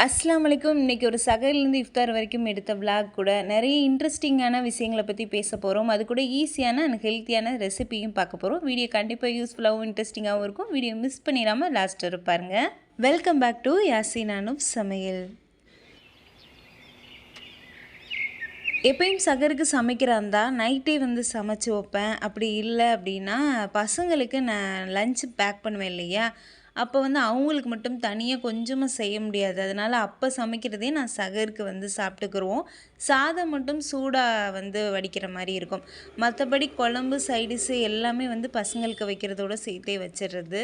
அஸ்லாம் வலைக்கும் இன்றைக்கி ஒரு சகர்லேருந்து இஃப்தார் வரைக்கும் எடுத்த விளாக் கூட நிறைய இன்ட்ரெஸ்டிங்கான விஷயங்களை பற்றி பேச போகிறோம் அது கூட ஈஸியான அண்ட் ஹெல்த்தியான ரெசிபியும் பார்க்க போகிறோம் வீடியோ கண்டிப்பாக யூஸ்ஃபுல்லாகவும் இன்ட்ரெஸ்டிங்காகவும் இருக்கும். வீடியோ மிஸ் பண்ணிடாமல் லாஸ்ட் இருப்பாருங்க வெல்கம் பேக் டு யாசின் சமையல். எப்பயும் சகருக்கு சமைக்கிறா இருந்தால் நைட்டே வந்து சமைச்சு வைப்பேன். அப்படி இல்லை அப்படின்னா பசங்களுக்கு நான் லஞ்ச் பேக் பண்ணுவேன் இல்லையா? அப்போ வந்து அவங்களுக்கு மட்டும் தனியாக கொஞ்சமாக செய்ய முடியாது. அதனால் அப்போ சமைக்கிறதே நான் சகருக்கு வந்து சாப்பிட்டுக்குருவோம். சாதம் மட்டும் சூடாக வந்து வடிக்கிற மாதிரி இருக்கும். மற்றபடி குழம்பு சைடிஸு எல்லாமே வந்து பசங்களுக்கு வைக்கிறதோட சேர்த்தே வச்சிடுறது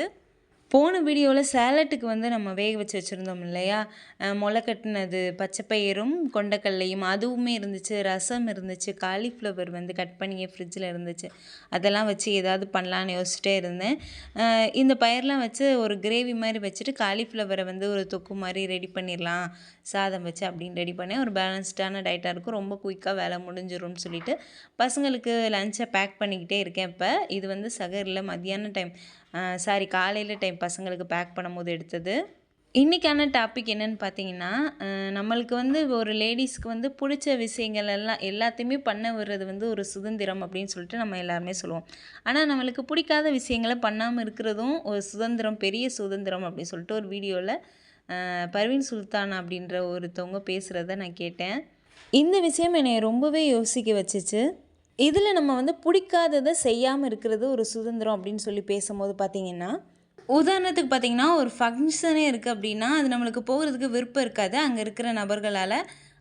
போன வீடியோவில் சேலட்டுக்கு வந்து நம்ம வேக வச்சு வச்சுருந்தோம் இல்லையா? முளை கட்டினது பச்சைப்பயிரும் கொண்டக்கல்லையும் அதுவுமே இருந்துச்சு. ரசம் இருந்துச்சு. காலிஃப்ளவர் வந்து கட் பண்ணி ஃப்ரிட்ஜில் இருந்துச்சு. அதெல்லாம் வச்சு ஏதாவது பண்ணலான்னு யோசிச்சிட்டே இருந்தேன். இந்த பயிரெலாம் வச்சு ஒரு கிரேவி மாதிரி வச்சுட்டு காலிஃப்ளவரை வந்து ஒரு தொக்கு மாதிரி ரெடி பண்ணிடலாம். சாதம் வச்சு அப்படின்னு ரெடி பண்ணேன். ஒரு பேலன்ஸ்டான டயட்டாக இருக்கும். ரொம்ப குயிக்காக வேலை முடிஞ்சிரும்னு சொல்லிட்டு பசங்களுக்கு லஞ்சை பேக் பண்ணிக்கிட்டே இருக்கேன் இப்போ. இது வந்து சகரில் மத்தியான டைம் சாரி காலையில் டைம் பசங்களுக்கு பேக் பண்ணும்போது எடுத்தது. இன்றைக்கான டாபிக் என்னன்னு பார்த்தீங்கன்னா நம்மளுக்கு வந்து ஒரு லேடிஸ்க்கு வந்து பிடிச்ச விஷயங்கள் எல்லாம் எல்லாத்தையுமே பண்ண விடுறது வந்து ஒரு சுதந்திரம் அப்படின்னு சொல்லிட்டு நம்ம எல்லாருமே சொல்லுவோம். ஆனால் நம்மளுக்கு பிடிக்காத விஷயங்களை பண்ணாமல் இருக்கிறதும் ஒரு சுதந்திரம் பெரிய சுதந்திரம் அப்படின்னு சொல்லிட்டு ஒரு வீடியோவில் பர்வீன் சுல்தான் அப்படின்ற ஒருத்தவங்க பேசுகிறத நான் கேட்டேன். இந்த விஷயம் என்னை ரொம்பவே யோசிக்க வச்சுச்சு. இதில் நம்ம வந்து பிடிக்காததை செய்யாமல் இருக்கிறது ஒரு சுதந்திரம் அப்படின்னு சொல்லி பேசும்போது பார்த்தீங்கன்னா உதாரணத்துக்கு பார்த்தீங்கன்னா ஒரு ஃபங்க்ஷனே இருக்குது அப்படின்னா அது நம்மளுக்கு போகிறதுக்கு விருப்பம் இருக்காது. அங்கே இருக்கிற நபர்களால்.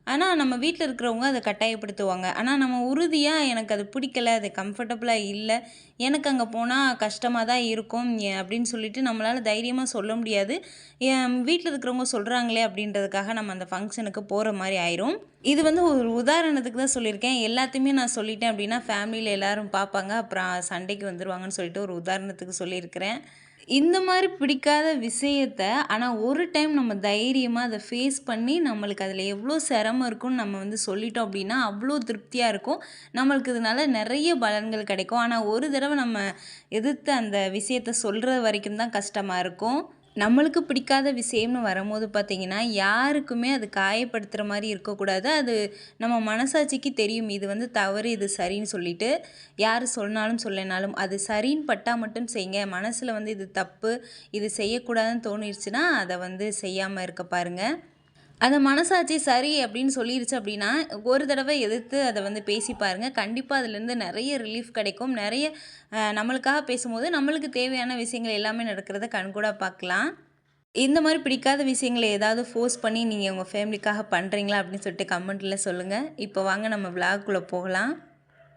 ஆனால் நம்ம வீட்டில் இருக்கிறவங்க அதை கட்டாயப்படுத்துவாங்க. ஆனால் நம்ம உறுதியாக எனக்கு அது பிடிக்கல அது கம்ஃபர்டபுளாக இல்லை எனக்கு அங்கே போனால் கஷ்டமாக தான் இருக்கும் அப்படின்னு சொல்லிட்டு நம்மளால் தைரியமாக சொல்ல முடியாது. என் வீட்டில் இருக்கிறவங்க சொல்கிறாங்களே அப்படின்றதுக்காக நம்ம அந்த ஃபங்க்ஷனுக்கு போகிற மாதிரி ஆயிரும். இது வந்து ஒரு உதாரணத்துக்கு தான் சொல்லியிருக்கேன். எல்லாத்தையுமே நான் சொல்லிட்டேன் அப்படின்னா ஃபேமிலியில் எல்லாரும் பார்ப்பாங்க அப்புறம் சண்டைக்கு வந்துடுவாங்கன்னு சொல்லிட்டு ஒரு உதாரணத்துக்கு சொல்லியிருக்கிறேன். இந்த மாதிரி பிடிக்காத விஷயத்த ஆனால் ஒரு டைம் நம்ம தைரியமாக அதை ஃபேஸ் பண்ணி நம்மளுக்கு அதில் எவ்வளோ சிரமம் இருக்கும்னு நம்ம வந்து சொல்லிட்டோம் அப்படின்னா அவ்வளோ திருப்தியாக இருக்கும். நம்மளுக்கு இதனால நிறைய பலன்கள் கிடைக்கும். ஆனால் ஒரு தடவை நம்ம எதிர்த்து அந்த விஷயத்த சொல்கிற வரைக்கும் தான் கஷ்டமாக இருக்கும். நம்மளுக்கு பிடிக்காத விஷயம்னு வரும்போது பார்த்தீங்கன்னா யாருக்குமே அது காயப்படுத்துகிற மாதிரி இருக்கக்கூடாது. அது நம்ம மனசாட்சிக்கு தெரியும். இது வந்து தவறு இது சரின்னு சொல்லிட்டு. யார் சொன்னாலும் சொல்லனாலும் அது சரின்னு பட்டால் மட்டும் செய்யுங்க. மனசில் வந்து இது தப்பு இது செய்யக்கூடாதுன்னு தோணிடுச்சுன்னா அதை வந்து செய்யாமல் இருக்க பாருங்கள் அதை மனசாட்சி சரி அப்படின்னு சொல்லிருச்சு அப்படின்னா ஒரு தடவை எதிர்த்து அதை வந்து பேசி பாருங்கள் கண்டிப்பாக அதுலேருந்து நிறைய ரிலீஃப் கிடைக்கும். நிறைய நம்மளுக்காக பேசும்போது நம்மளுக்கு தேவையான விஷயங்கள் எல்லாமே நடக்கிறத கண்கூடாக பார்க்கலாம். இந்த மாதிரி பிடிக்காத விஷயங்களை ஏதாவது ஃபோர்ஸ் பண்ணி நீங்கள் உங்கள் ஃபேமிலிக்காக பண்ணுறீங்களா அப்படின்னு சொல்லிட்டு கமெண்ட்டில் சொல்லுங்கள் இப்போ வாங்க நம்ம விளாக்குள்ளே போகலாம்.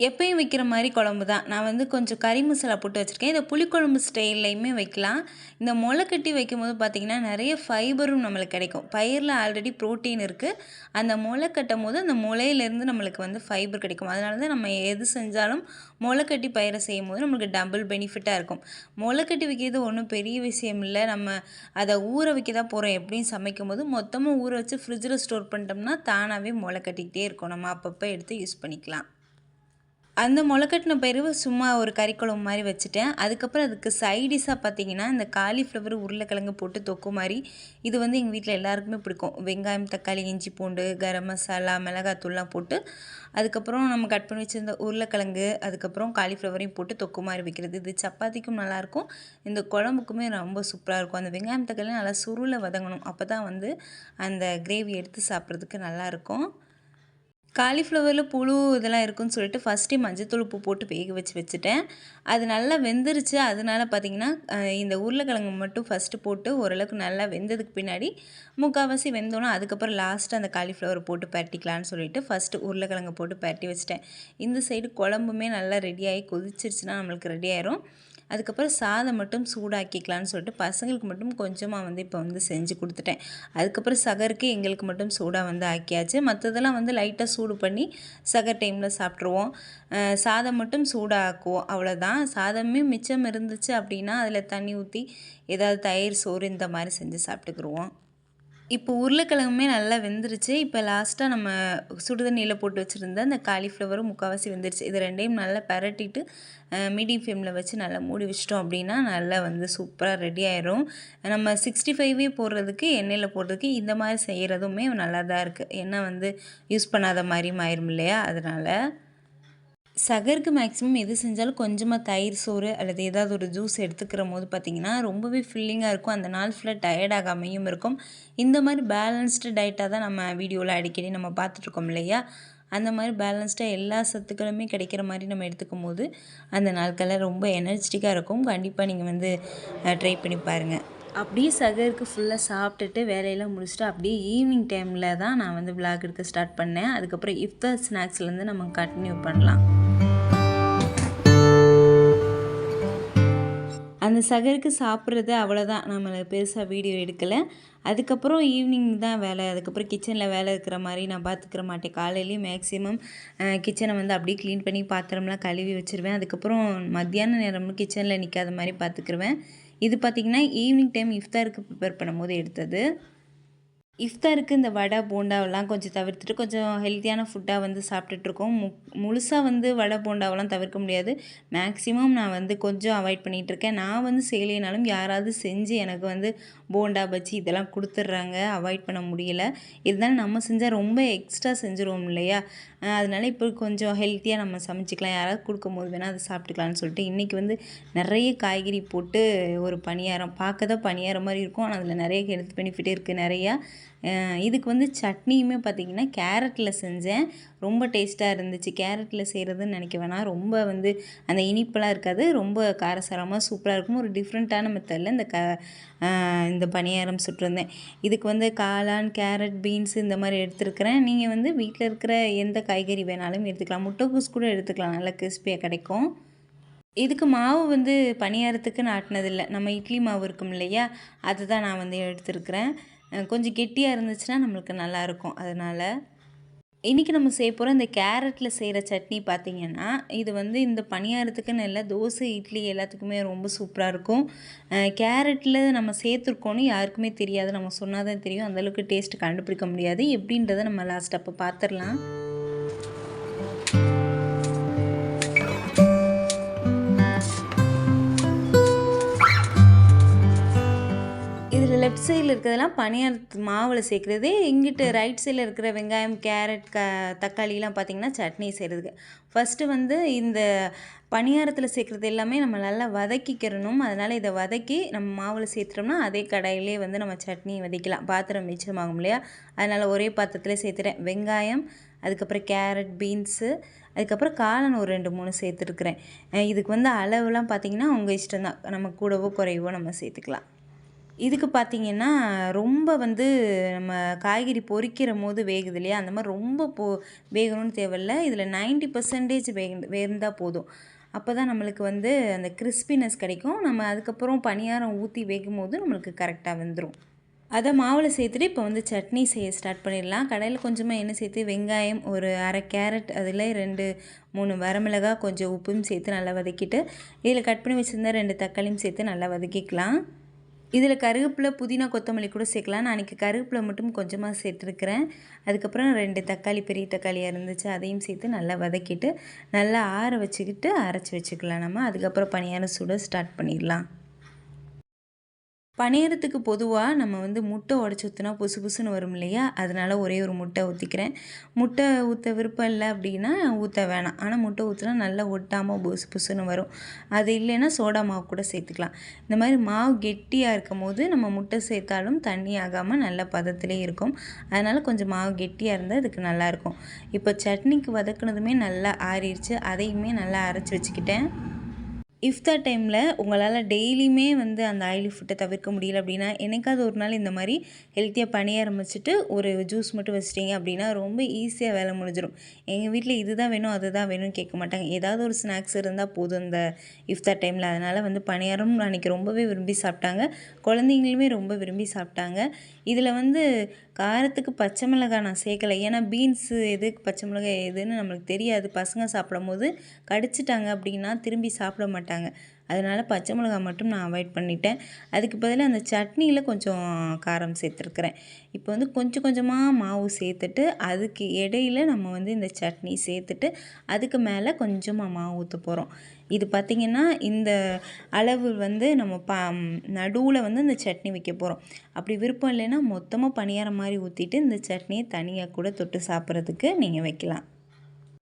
எப்பயும் வைக்கிற மாதிரி குழம்பு தான். நான் வந்து கொஞ்சம் கறி மசாலா போட்டு வச்சுருக்கேன். இதை புளிக்குழம்பு ஸ்டைல்லையுமே வைக்கலாம். இந்த முளை கட்டி வைக்கும்போது பார்த்திங்கன்னா நிறைய ஃபைபரும் நம்மளுக்கு கிடைக்கும். பயிரில் ஆல்ரெடி ப்ரோட்டீன் இருக்குது அந்த முளை கட்டும் போது அந்த முளையிலேருந்து நம்மளுக்கு வந்து ஃபைபர் கிடைக்கும். அதனால தான் நம்ம எது செஞ்சாலும் முளை கட்டி பயிரை செய்யும் போது நம்மளுக்கு டபுள் பெனிஃபிட்டாக இருக்கும். முளை கட்டி வைக்கிறது ஒன்றும் பெரிய விஷயம் இல்லை. நம்ம அதை ஊற வைக்க தான் போகிறோம் எப்படியும் சமைக்கும் போது மொத்தமாக ஊற வச்சு ஃப்ரிட்ஜில் ஸ்டோர் பண்ணிட்டோம்னா தானாகவே முளை கட்டிக்கிட்டே இருக்கும். நம்ம அப்பப்போ எடுத்து யூஸ் பண்ணிக்கலாம். அந்த முளைக்கட்டின பயிறு சும்மா ஒரு கறி குழம்பு மாதிரி வச்சுட்டேன். அதுக்கப்புறம் அதுக்கு சைடிஷாக பார்த்தீங்கன்னா இந்த காலிஃப்ளவர் உருளைக்கிழங்கு போட்டு தொக்கு மாதிரி. இது வந்து எங்கள் வீட்டில் எல்லாருக்குமே பிடிக்கும். வெங்காயம் தக்காளி இஞ்சி பூண்டு கரம் மசாலா மிளகாத்தூள்லாம் போட்டு அதுக்கப்புறம் நம்ம கட் பண்ணி வச்சிருந்த உருளைக்கிழங்கு அதுக்கப்புறம் காலிஃப்ளவரையும் போட்டு தொக்கு மாதிரி வைக்கிறது. இது சப்பாத்திக்கும் நல்லாயிருக்கும் இந்த குழம்புக்குமே ரொம்ப சூப்பராக இருக்கும். அந்த வெங்காயம் தக்காளி நல்லா சுருளை வதங்கணும். அப்போ தான் வந்து அந்த கிரேவி எடுத்து சாப்பிட்றதுக்கு நல்லாயிருக்கும் காலிஃப்ளவரில் புழு இதெல்லாம் இருக்குன்னு சொல்லிட்டு ஃபஸ்ட்டு மஞ்சத்தூள் உப்பு போட்டு வேக வச்சு வச்சுட்டேன். அது நல்லா வெந்துருச்சு. அதனால பார்த்தீங்கன்னா இந்த உருளைக்கிழங்கு மட்டும் ஃபஸ்ட்டு போட்டு ஓரளவுக்கு நல்லா வெந்ததுக்கு பின்னாடி முக்கால்வாசி வெந்தோன்னா அதுக்கப்புறம் லாஸ்ட்டு அந்த காலிஃப்ளவர் போட்டு பரட்டிக்கலான்னு சொல்லிட்டு ஃபஸ்ட்டு உருளைக்கிழங்கு போட்டு பரட்டி வச்சுட்டேன். இந்த சைடு குழம்புமே நல்லா ரெடியாகி கொதிச்சிருச்சுன்னா நம்மளுக்கு ரெடி ஆயிரும். அதுக்கப்புறம் சாதம் மட்டும் சூடாக்கிக்கலான்னு சொல்லிட்டு பசங்களுக்கு மட்டும் கொஞ்சமாக வந்து இப்போ வந்து செஞ்சு கொடுத்துட்டேன். அதுக்கப்புறம் சகருக்கு எங்களுக்கு மட்டும் சூடாக வந்து ஆக்கியாச்சு. மற்றதெல்லாம் வந்து லைட்டாக சூடு பண்ணி சகர் டைமில் சாப்பிட்ருவோம் சாதம் மட்டும் சூடாக்குவோம். அவ்வளோதான் சாதமே மிச்சம் இருந்துச்சு அப்படின்னா அதில் தண்ணி ஊற்றி ஏதாவது தயிர் சோறு இந்த மாதிரி செஞ்சு சாப்பிட்டுக்குருவோம். இப்போ உருளைக்கிழங்குமே நல்லா வெந்துருச்சு. இப்போ லாஸ்ட்டாக நம்ம சுடுதண்ணியில் போட்டு வச்சுருந்த அந்த காலிஃப்ளவரும் முக்கால்வாசி வெந்துருச்சு. இது ரெண்டையும் நல்லா பரட்டிட்டு மீடியம் ஃப்ளேமில் வச்சு நல்லா மூடி வச்சிட்டோம் அப்படின்னா நல்லா வந்து சூப்பராக ரெடி ஆயிரும். நம்ம சிக்ஸ்டி ஃபைவே போடுறதுக்கு எண்ணெயில் போடுறதுக்கு இந்த மாதிரி செய்கிறதுமே நல்லா தான் இருக்குது எண்ணெய் வந்து யூஸ் பண்ணாத மாதிரியும் ஆயிரும் இல்லையா? அதனால் சகருக்கு மேக்ஸிமம் எது செஞ்சாலும் கொஞ்சமாக தயிர் சோறு அல்லது ஏதாவது ஒரு ஜூஸ் எடுத்துக்கிற போது பார்த்திங்கன்னா ரொம்பவே ஃபில்லிங்காக இருக்கும். அந்த நாள் ஃபுல்லாக டயர்ட் ஆகாமையும் இருக்கும். இந்த மாதிரி பேலன்ஸ்டு டயட்டாக தான் நம்ம வீடியோவில் அடிக்கடி நம்ம பார்த்துட்ருக்கோம் இல்லையா? அந்த மாதிரி பேலன்ஸ்டாக எல்லா சத்துக்களுமே கிடைக்கிற மாதிரி நம்ம எடுத்துக்கும் போது அந்த நாட்களில் ரொம்ப எனர்ஜெட்டிக்காக இருக்கும். கண்டிப்பாக நீங்கள் வந்து ட்ரை பண்ணி பாருங்கள் அப்படியே சகருக்கு ஃபுல்லாக சாப்பிட்டுட்டு வேலையெல்லாம் முடிச்சுட்டு அப்படியே ஈவினிங் டைமில் தான் நான் வந்து விளாக் எடுக்க ஸ்டார்ட் பண்ணேன். அதுக்கப்புறம் இஃப்தார் ஸ்நாக்ஸ்லேருந்து நம்ம கண்டினியூ பண்ணலாம். அந்த சகருக்கு சாப்பிட்றது அவ்வளோதான் நம்மளை பெருசாக வீடியோ எடுக்கலை. அதுக்கப்புறம் ஈவினிங் தான் வேலை. அதுக்கப்புறம் கிச்சனில் வேலை இருக்கிற மாதிரி நான் பார்த்துக்கிற மாட்டேன். காலையிலேயும் மேக்ஸிமம் கிச்சனை வந்து அப்படியே க்ளீன் பண்ணி பாத்திரம்லாம் கழுவி வச்சுருவேன். அதுக்கப்புறம் மத்தியான நேரமும் கிச்சனில் நிற்காத மாதிரி பார்த்துக்குருவேன் இது பார்த்திங்கன்னா ஈவினிங் டைம் இஃப்தாருக்கு ப்ரிப்பேர் பண்ணும்போது எடுத்தது. இஃப்தாருக்கு இந்த வடை போண்டாவெல்லாம் கொஞ்சம் தவிர்த்துட்டு கொஞ்சம் ஹெல்த்தியான ஃபுட்டாக வந்து சாப்பிட்டுட்ருக்கோம் மு முழுசாக வந்து வடை போண்டாவெல்லாம் தவிர்க்க முடியாது. மேக்ஸிமம் நான் வந்து கொஞ்சம் அவாய்ட் பண்ணிகிட்ருக்கேன் நான் வந்து செய்யலைனாலும் யாராவது செஞ்சு எனக்கு வந்து போண்டா பஜ்ஜி இதெல்லாம் கொடுத்துட்றாங்க. அவாய்ட் பண்ண முடியல. இருந்தாலும் நம்ம செஞ்சால் ரொம்ப எக்ஸ்ட்ரா செஞ்சுருவோம் இல்லையா? அதனால இப்போ கொஞ்சம் ஹெல்த்தியாக நம்ம சமைச்சிக்கலாம். யாராவது கொடுக்கும்போது வேணால் அதை சாப்பிட்டுக்கலான்னு சொல்லிட்டு இன்றைக்கி வந்து நிறைய காய்கறி போட்டு ஒரு பணியாரம் பார்க்க தான் பணியாரம் மாதிரி இருக்கும். ஆனால் அதில் நிறைய ஹெல்த் பெனிஃபிட் இருக்குது நிறையா. இதுக்கு வந்து சட்னியுமே பார்த்திங்கன்னா கேரட்டில் செஞ்சேன். ரொம்ப டேஸ்ட்டாக இருந்துச்சு. கேரட்டில் செய்கிறதுன்னு நினைக்க வேணாம். ரொம்ப வந்து அந்த இனிப்பெல்லாம் இருக்காது. ரொம்ப காரசாரமாக சூப்பராக இருக்கும். ஒரு டிஃப்ரெண்ட்டான மெத்தடில் இந்த க இந்த பணியாரம் சுட்டிருந்தேன். இதுக்கு வந்து காளான் கேரட் பீன்ஸ் இந்த மாதிரி எடுத்துருக்கிறேன். நீங்கள் வந்து வீட்டில் இருக்கிற எந்த காய்கறி வேணாலும் எடுத்துக்கலாம். முட்டைக்கூஸ் கூட எடுத்துக்கலாம். நல்லா கிறிஸ்பியாக கிடைக்கும். இதுக்கு மாவு வந்து பணியாரத்துக்கு நாட்டினதில்லை நம்ம இட்லி மாவு இருக்கும் இல்லையா? அதுதான் நான் வந்து எடுத்துருக்கிறேன். கொஞ்சம் கெட்டியாக இருந்துச்சுன்னா நம்மளுக்கு நல்லாயிருக்கும் அதனால் இன்றைக்கி நம்ம செய்ய போகிற இந்த கேரட்டில் செய்கிற சட்னி பார்த்திங்கன்னா இது வந்து இந்த பணியாரத்துக்குன்னு இல்லை தோசை இட்லி எல்லாத்துக்குமே ரொம்ப சூப்பராக இருக்கும். கேரட்டில் நம்ம சேர்த்துருக்கோன்னு யாருக்குமே தெரியாது. நம்ம சொன்னால் தான் தெரியும் அந்தளவுக்கு டேஸ்ட் கண்டுபிடிக்க முடியாது. எப்படின்றத நம்ம லாஸ்ட் அப்போ பார்த்துடலாம் லெஃப்ட் சைடில் இருக்கிறதெல்லாம் பனியாரத்து மாவில் சேர்க்குறது இங்கிட்டு ரைட் சைடில் இருக்கிற வெங்காயம் கேரட் க தக்காளிலாம் பார்த்திங்கன்னா சட்னி செய்கிறதுக்கு ஃபஸ்ட்டு வந்து இந்த பணியாரத்தில் சேர்க்குறது எல்லாமே நம்ம நல்லா வதக்கிக்கிறணும். அதனால் இதை வதக்கி நம்ம மாவில் சேர்த்துட்டோம்னா அதே கடையிலே வந்து நம்ம சட்னி வதக்கலாம் பாத்திரம் மிச்சமாகும் இல்லையா? அதனால் ஒரே பாத்திரத்தில் சேர்த்துறேன். வெங்காயம் அதுக்கப்புறம் கேரட் பீன்ஸு அதுக்கப்புறம் காளான் ஒரு ரெண்டு மூணு சேர்த்துருக்குறேன். இதுக்கு வந்து அளவுலாம் பார்த்திங்கன்னா உங்கள் இஷ்டம் தான் நம்ம கூடவோ குறைவோ நம்ம சேர்த்துக்கலாம். இதுக்கு பார்த்திங்கன்னா ரொம்ப வந்து நம்ம காய்கறி பொரிக்கிற போது வேகுது இல்லையா? அந்த மாதிரி ரொம்ப போ வேகணும்னு தேவையில்ல. இதில் நைன்ட்டி பர்சன்டேஜ் வேக வேந்தால் போதும். அப்போ தான் நம்மளுக்கு வந்து அந்த கிறிஸ்பினஸ் கிடைக்கும். நம்ம அதுக்கப்புறம் பணியாரம் ஊற்றி வேகும் போது நம்மளுக்கு கரெக்டாக வந்துடும் அதை மாவில் சேர்த்துட்டு இப்போ வந்து சட்னி செய்ய ஸ்டார்ட் பண்ணிடலாம். கடையில் கொஞ்சமாக எண்ணெய் சேர்த்து வெங்காயம் ஒரு அரை கேரட் அதில் ரெண்டு மூணு வரமிளகா கொஞ்சம் உப்பும் சேர்த்து நல்லா வதக்கிட்டு இதில் கட் பண்ணி வச்சுருந்தா ரெண்டு தக்காளியும் சேர்த்து நல்லா வதக்கிக்கலாம். இதில் கருவேப்பிலை புதினா கொத்தமல்லி கூட சேர்க்கலாம். நான் அன்றைக்கி கருவேப்பிலை மட்டும் கொஞ்சமாக சேர்த்துருக்குறேன். அதுக்கப்புறம் ரெண்டு தக்காளி பெரிய தக்காளியாக இருந்துச்சு அதையும் சேர்த்து நல்லா வதக்கிட்டு நல்லா ஆற வச்சுக்கிட்டு அரைச்சி வச்சுக்கலாம் நம்ம. அதுக்கப்புறம் பனியாரம் சுட ஸ்டார்ட் பண்ணிடலாம். பணியாரத்துக்கு பொதுவாக நம்ம வந்து முட்டை உடச்சி ஊற்றினா புசு புசுன்னு வரும் இல்லையா? அதனால் ஒரே ஒரு முட்டை ஊற்றிக்கிறேன் முட்டை ஊற்ற விருப்பம் இல்லை அப்படின்னா ஊற்ற வேணாம். ஆனால் முட்டை ஊற்றினா நல்லா ஒட்டாமல் புசு புசுன்னு வரும். அது இல்லைன்னா சோடா மாவு கூட சேர்த்துக்கலாம். இந்த மாதிரி மாவு கெட்டியாக இருக்கும் போது நம்ம முட்டை சேர்த்தாலும் தண்ணி ஆகாமல் நல்ல பதத்திலே இருக்கும். அதனால் கொஞ்சம் மாவு கெட்டியாக இருந்தால் இதுக்கு நல்லாயிருக்கும் இப்போ சட்னிக்கு வதக்குனதுமே நல்லா ஆறிடுச்சு. அதையுமே நல்லா அரைச்சி வச்சுக்கிட்டேன். இஃப்தார் டைமில் உங்களால் டெய்லியுமே வந்து அந்த ஆயிலி ஃபுட்டை தவிர்க்க முடியல அப்படின்னா என்னைக்காவது ஒரு நாள் இந்த மாதிரி ஹெல்த்தியாக பணிய ஆரம்பிச்சுட்டு ஒரு ஜூஸ் மட்டும் வச்சிட்டிங்க அப்படின்னா ரொம்ப ஈஸியாக வேலை முடிஞ்சிடும் எங்கள் வீட்டில் இது தான் வேணும் அது தான் வேணும்னு கேட்க மாட்டாங்க. ஏதாவது ஒரு ஸ்நாக்ஸ் இருந்தால் போதும் இந்த இஃப்தார் டைமில். அதனால் வந்து பணியாரம் அன்றைக்கி ரொம்பவே விரும்பி சாப்பிட்டாங்க. குழந்தைங்களுமே ரொம்ப விரும்பி சாப்பிட்டாங்க. இதில் வந்து காரத்துக்கு பச்சை மிளகாய் நான் சேர்க்கலை. ஏன்னா பீன்ஸு எதுக்கு பச்சை மிளகாய் எதுன்னு நம்மளுக்கு தெரியாது. பசங்க சாப்பிடும் போது கடிச்சிட்டாங்க அப்படின்னா திரும்பி சாப்பிட மாட்டாங்க. அதனால் பச்சை மிளகாய் மட்டும் நான் அவாய்ட் பண்ணிட்டேன். அதுக்கு பதிலாக அந்த சட்னியில் கொஞ்சம் காரம் சேர்த்துருக்குறேன். இப்போ வந்து கொஞ்சம் கொஞ்சமாக மாவு சேர்த்துட்டு அதுக்கு இடையில நம்ம வந்து இந்த சட்னி சேர்த்துட்டு அதுக்கு மேலே கொஞ்சமாக மாவு ஊற்ற போகிறோம் இது பார்த்திங்கன்னா இந்த அளவு வந்து நம்ம ப நடுவில் வந்து இந்த சட்னி வைக்க போகிறோம் அப்படி விருப்பம் இல்லைன்னா மொத்தமாக பணியாரம் மாதிரி ஊற்றிட்டு இந்த சட்னியை தனியாக கூட தொட்டு சாப்பிட்றதுக்கு நீங்கள் வைக்கலாம்.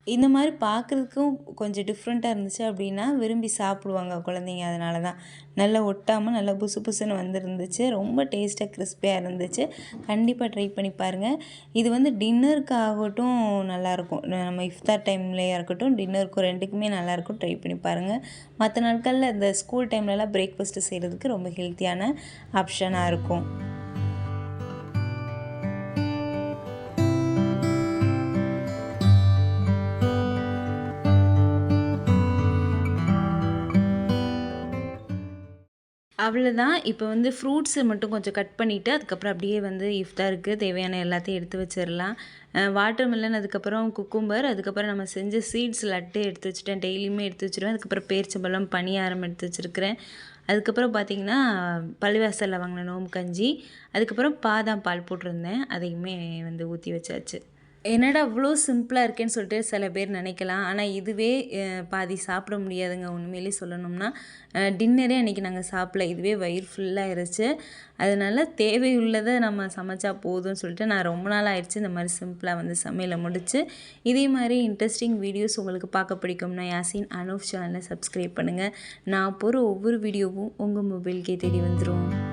இந்த மாதிரி பார்க்குறதுக்கும் கொஞ்சம் டிஃப்ரெண்ட்டாக இருந்துச்சு அப்படின்னா விரும்பி சாப்பிடுவாங்க குழந்தைங்க. அதனால தான் நல்லா ஒட்டாமல் நல்லா புசு புசுன்னு வந்துருந்துச்சு. ரொம்ப டேஸ்ட்டாக கிறிஸ்பியாக இருந்துச்சு. கண்டிப்பாக ட்ரை பண்ணி பாருங்கள் இது வந்து டின்னருக்கு ஆகட்டும் நல்லாயிருக்கும் நம்ம இஃப்தார் டைம்லேயே இருக்கட்டும் டின்னருக்கும் ரெண்டுக்குமே நல்லாயிருக்கும் ட்ரை பண்ணி பாருங்கள் மற்ற நாட்களில் இந்த ஸ்கூல் டைம்லலாம் பிரேக்ஃபாஸ்ட்டு செய்கிறதுக்கு ரொம்ப ஹெல்த்தியான ஆப்ஷனாக இருக்கும். அவ்வளோதான் இப்போ வந்து ஃப்ரூட்ஸை மட்டும் கொஞ்சம் கட் பண்ணிவிட்டு அதுக்கப்புறம் அப்படியே வந்து இஃப்தாருக்கு தேவையான எல்லாத்தையும் எடுத்து வச்சிடலாம். வாட்டர் மெலன் அதுக்கப்புறம் குக்கும்பர் அதுக்கப்புறம் நம்ம செஞ்ச சீட்ஸ் லட்டு எடுத்து வச்சுட்டேன். டெய்லியுமே எடுத்து வச்சுருவேன். அதுக்கப்புறம் பேரிச்சம்பழம் பனியாரம் எடுத்து வச்சுருக்கிறேன். அதுக்கப்புறம் பார்த்திங்கன்னா பள்ளிவாசலில் வாங்கின நோம்பு கஞ்சி. அதுக்கப்புறம் பாதாம் பால் போட்டிருந்தேன். அதையுமே வந்து ஊற்றி வச்சாச்சு. என்னடா இவ்வளோ சிம்பிளாக இருக்கேன்னு சொல்லிட்டு சில பேர் நினைக்கலாம். ஆனால் இதுவே பாதி சாப்பிட முடியாதுங்க. உண்மையிலே சொல்லணும்னா டின்னரே அன்றைக்கி நாங்கள் சாப்பிடல. இதுவே வயிறு ஃபுல்லாகிருச்சு அதனால் தேவையுள்ளதை நம்ம சமைச்சா போதும்னு சொல்லிட்டு நான் ரொம்ப நாள் ஆயிடுச்சு இந்த மாதிரி சிம்பிளாக வந்து சமையலை முடிச்சு. இதே மாதிரி இன்ட்ரெஸ்டிங் வீடியோஸ் உங்களுக்கு பார்க்க பிடிக்கும்னா யாசின் அனூப் சேனலை சப்ஸ்கிரைப் பண்ணுங்கள் நான் போகிற ஒவ்வொரு வீடியோவும் உங்கள் மொபைல்கே தேடி வந்துடும்